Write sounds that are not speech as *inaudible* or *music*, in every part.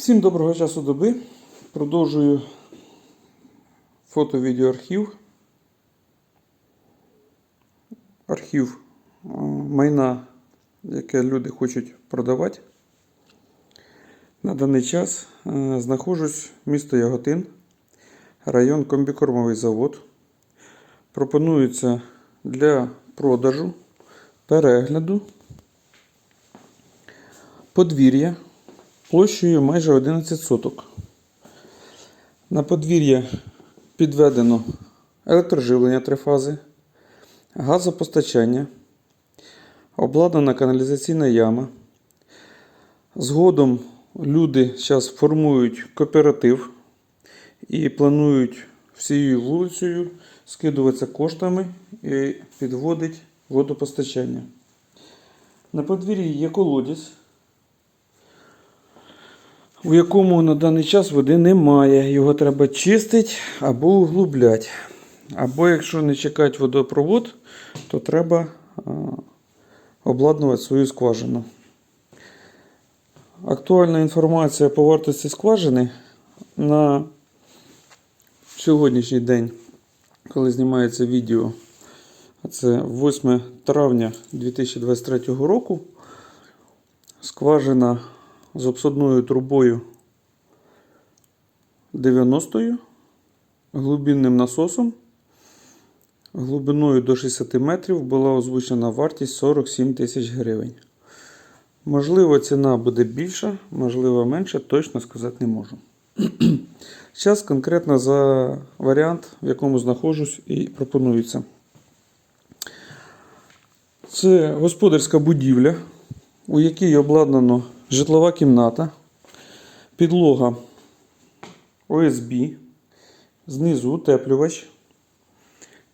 Всім доброго часу доби. Продовжую фото-відеоархів. Архів е, майна, яке люди хочуть продавати. На даний час е, знаходжусь місто Яготин, район комбікормовий завод. Пропонується для продажу, перегляду подвір'я площею майже 11 соток. На подвір'я підведено електроживлення три фази, газопостачання, обладнана каналізаційна яма. Згодом люди зараз формують кооператив і планують всією вулицею скидуватися коштами і підводить водопостачання. На подвір'ї є колодязь, у якому на даний час води немає. Його треба чистити або углубляти. Або якщо не чекати водопровод, то треба обладнувати свою скважину. Актуальна інформація по вартості скважини на сьогоднішній день, коли знімається відео, це 8 травня 2023 року. Скважина з обсадною трубою 90 глибинним насосом глибиною до 60 метрів була озвучена вартість 47 тисяч гривень. Можливо, ціна буде більша, можливо, менша, точно сказати не можу. *clears throat* Зараз конкретно за варіант, в якому знаходжусь і пропонується. Це господарська будівля, у якій обладнано житлова кімната, підлога ОСБ, знизу утеплювач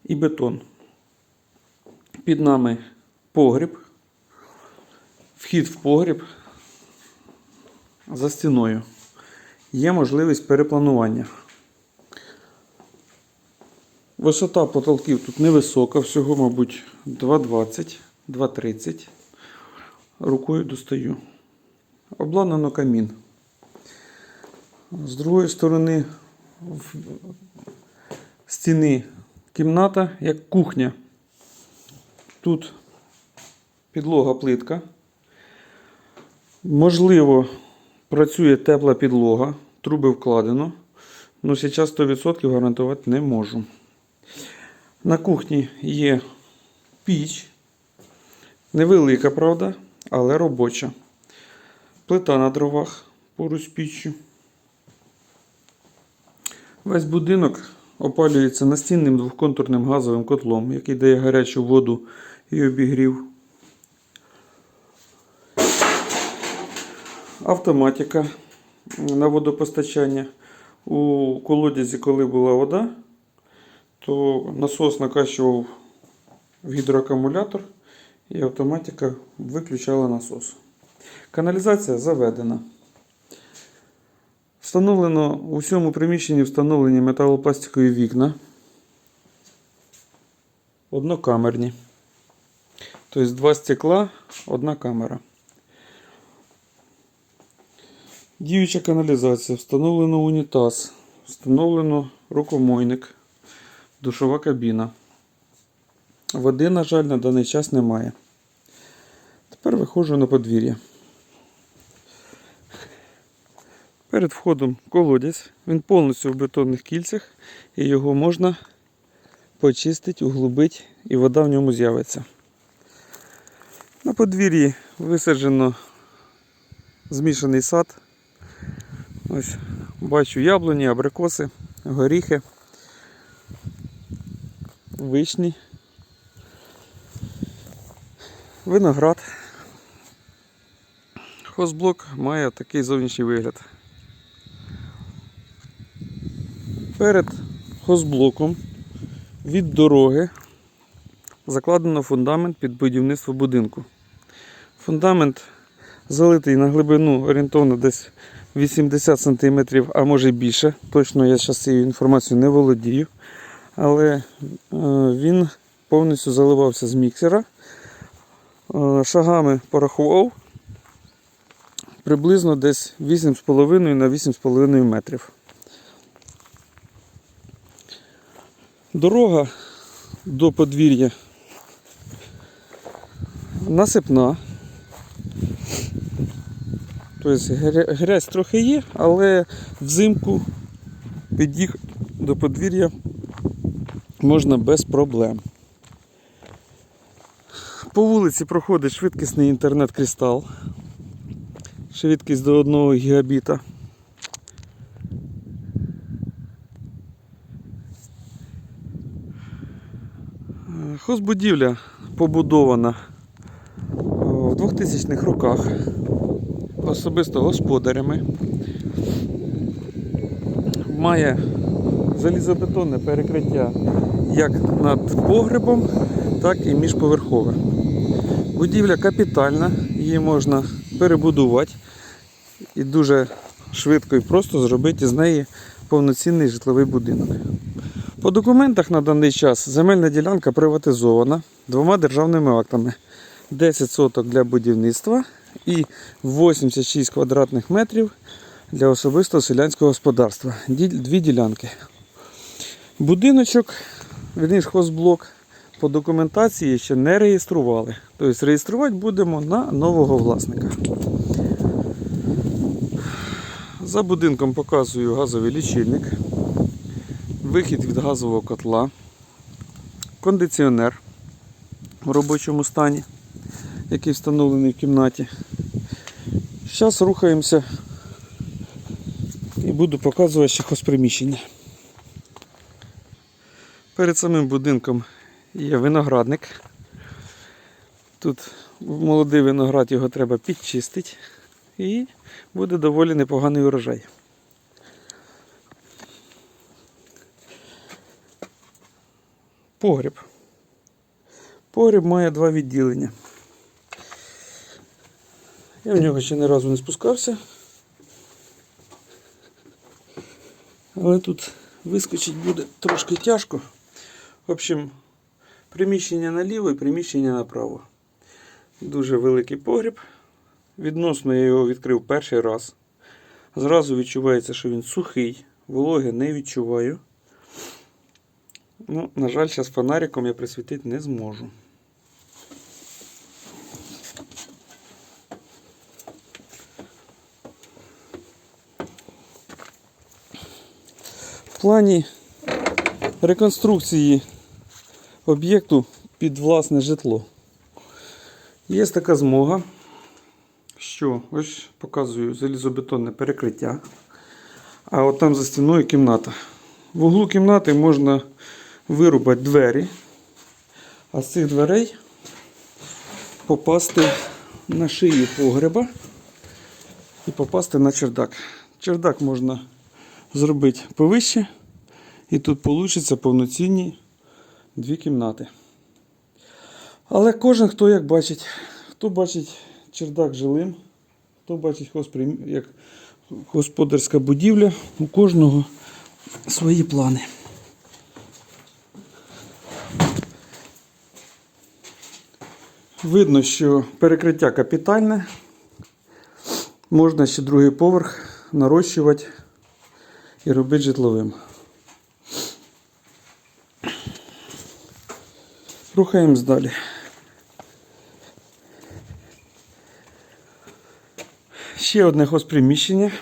і бетон. Під нами погріб, вхід в погріб за стіною. Є можливість перепланування. Висота потолків тут невисока, всього, мабуть, 2,20, 2,30. Рукою достаю. Обладнано камін. З другої сторони стіни кімната як кухня. Тут підлога плитка. Можливо, працює тепла підлога, труби вкладено. але зараз 100% гарантувати не можу. На кухні є піч. Невелика, правда, але робоча. Плита на дровах поруч з піччю. Весь будинок опалюється настінним двохконтурним газовим котлом, який дає гарячу воду і обігрів. Автоматика на водопостачання. У колодязі, коли була вода, то насос накачував в гідроакумулятор і автоматика виключала насос. Каналізація заведена. Встановлено у всьому приміщенні встановлені металопластикові вікна. Однокамерні. Тобто два стекла, одна камера. Діюча каналізація, встановлено унітаз, встановлено рукомойник, душова кабіна. Води, на жаль, на даний час немає. Тепер виходжу на подвір'я. Перед входом колодязь, він повністю в бетонних кільцях, і його можна почистити, углубити, і вода в ньому з'явиться. На подвір'ї висаджено змішаний сад. Ось бачу яблуні, абрикоси, горіхи, вишні, виноград. Хозблок має такий зовнішній вигляд. Перед хозблоком від дороги закладено фундамент під будівництво будинку. Фундамент залитий на глибину орієнтовно десь 80 см, а може й більше. Точно я зараз цією інформацією не володію. Але е, він повністю заливався з міксера. Е, Шагами порахував. приблизно десь 8,5 на 8,5 метрів. Дорога до подвір'я насипна. Тобто грязь трохи є, але взимку під'їхати до подвір'я можна без проблем. По вулиці проходить швидкісний інтернет-кристал. Швидкість до 1 гігабіта. Хозбудівля побудована в 2000-х роках особисто господарями. Має залізобетонне перекриття як над погребом, так і міжповерхове. Будівля капітальна, її можна перебудувати і дуже швидко і просто зробити з неї повноцінний житловий будинок. По документах на даний час земельна ділянка приватизована двома державними актами. 10 соток для будівництва і 86 квадратних метрів для особистого селянського господарства. Дві ділянки. Будиночок, верніше хозблок, по документації ще не реєстрували. Тобто реєструвати будемо на нового власника. За будинком показую газовий лічильник, вихід від газового котла, кондиціонер в робочому стані, який встановлений в кімнаті. Зараз рухаємося і буду показувати ще хозприміщення. Перед самим будинком є виноградник. Тут молодий виноград, його треба підчистити і буде доволі непоганий урожай. Погріб. Погріб має два відділення. Я в нього ще ні разу не спускався. Але тут вискочить буде трошки тяжко. В общем, приміщення наліво і приміщення направо. Дуже великий погріб. Відносно я його відкрив перший раз. Зразу відчувається, що він сухий, вологи не відчуваю. Ну, на жаль, зараз фонариком я присвітити не зможу. В плані реконструкції об'єкту під власне житло. Є така змога, що ось показую залізобетонне перекриття. А от там за стіною кімната. В углу кімнати можна вирубати двері, а з цих дверей попасти на шию погреба і попасти на чердак. Чердак можна зробити повище, і тут вийде повноцінні дві кімнати. Але кожен хто як бачить, хто бачить чердак жилим, хто бачить як господарська будівля, у кожного свої плани. Видно, що перекриття капітальне. Можна ще другий поверх нарощувати і робити житловим. Рухаємось далі. Ще одне хозприміщення.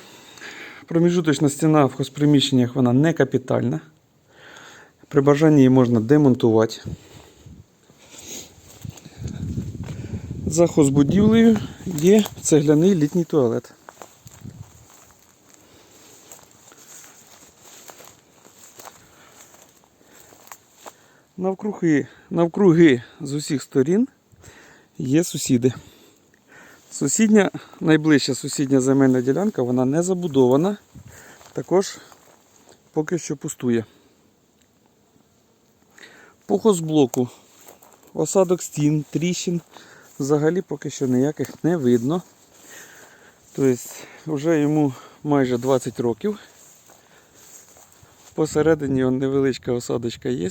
Проміжуточна стіна в хозприміщеннях вона не капітальна. При бажанні її можна демонтувати. За хозбудівлею є цегляний літній туалет. Навкруги, навкруги з усіх сторін є сусіди. Сусідня, найближча сусідня земельна ділянка, вона не забудована, також поки що пустує. По хозблоку осадок стін, тріщин взагалі поки що ніяких не видно. Тобто вже йому майже 20 років. Посередині невеличка осадочка є,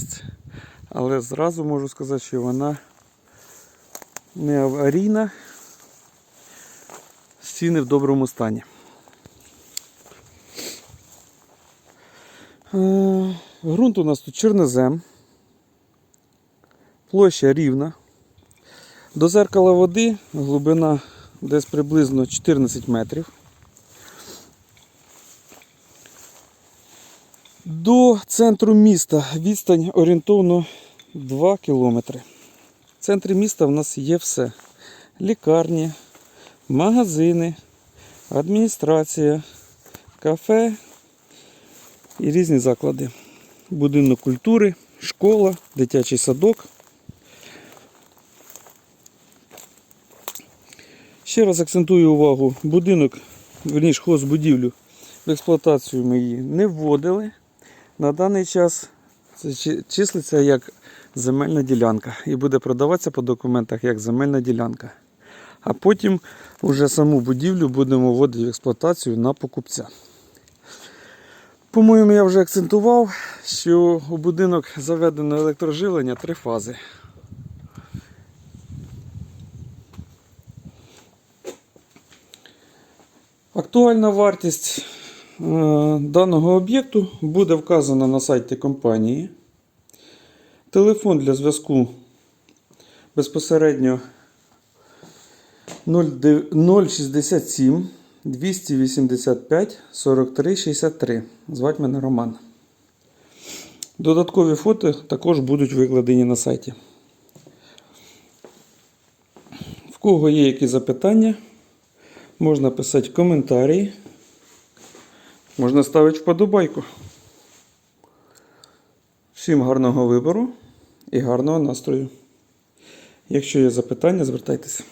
але зразу можу сказати, що вона не аварійна. стіни в доброму стані. Е, Грунт у нас тут чорнозем. Площа рівна. До зеркала води глибина десь приблизно 14 метрів. До центру міста відстань орієнтовно 2 кілометри. В центрі міста в нас є все: лікарні, магазини, адміністрація, кафе і різні заклади. Будинок культури, школа, дитячий садок. Ще раз акцентую увагу, будинок, верніше хозбудівлю, в експлуатацію ми її не вводили. На даний час це числиться як земельна ділянка і буде продаватися по документах як земельна ділянка. А потім вже саму будівлю будемо вводити в експлуатацію на покупця. По-моєму, я вже акцентував, що у будинок заведено електроживлення три фази. Актуальна вартість е, даного об'єкту буде вказана на сайті компанії. Телефон для зв'язку безпосередньо 067 285 43 63. Звать мене Роман. Додаткові фото також будуть викладені на сайті. В кого є які запитання, можна писати коментарі, можна ставити вподобайку. Всім гарного вибору і гарного настрою. Якщо є запитання, звертайтеся.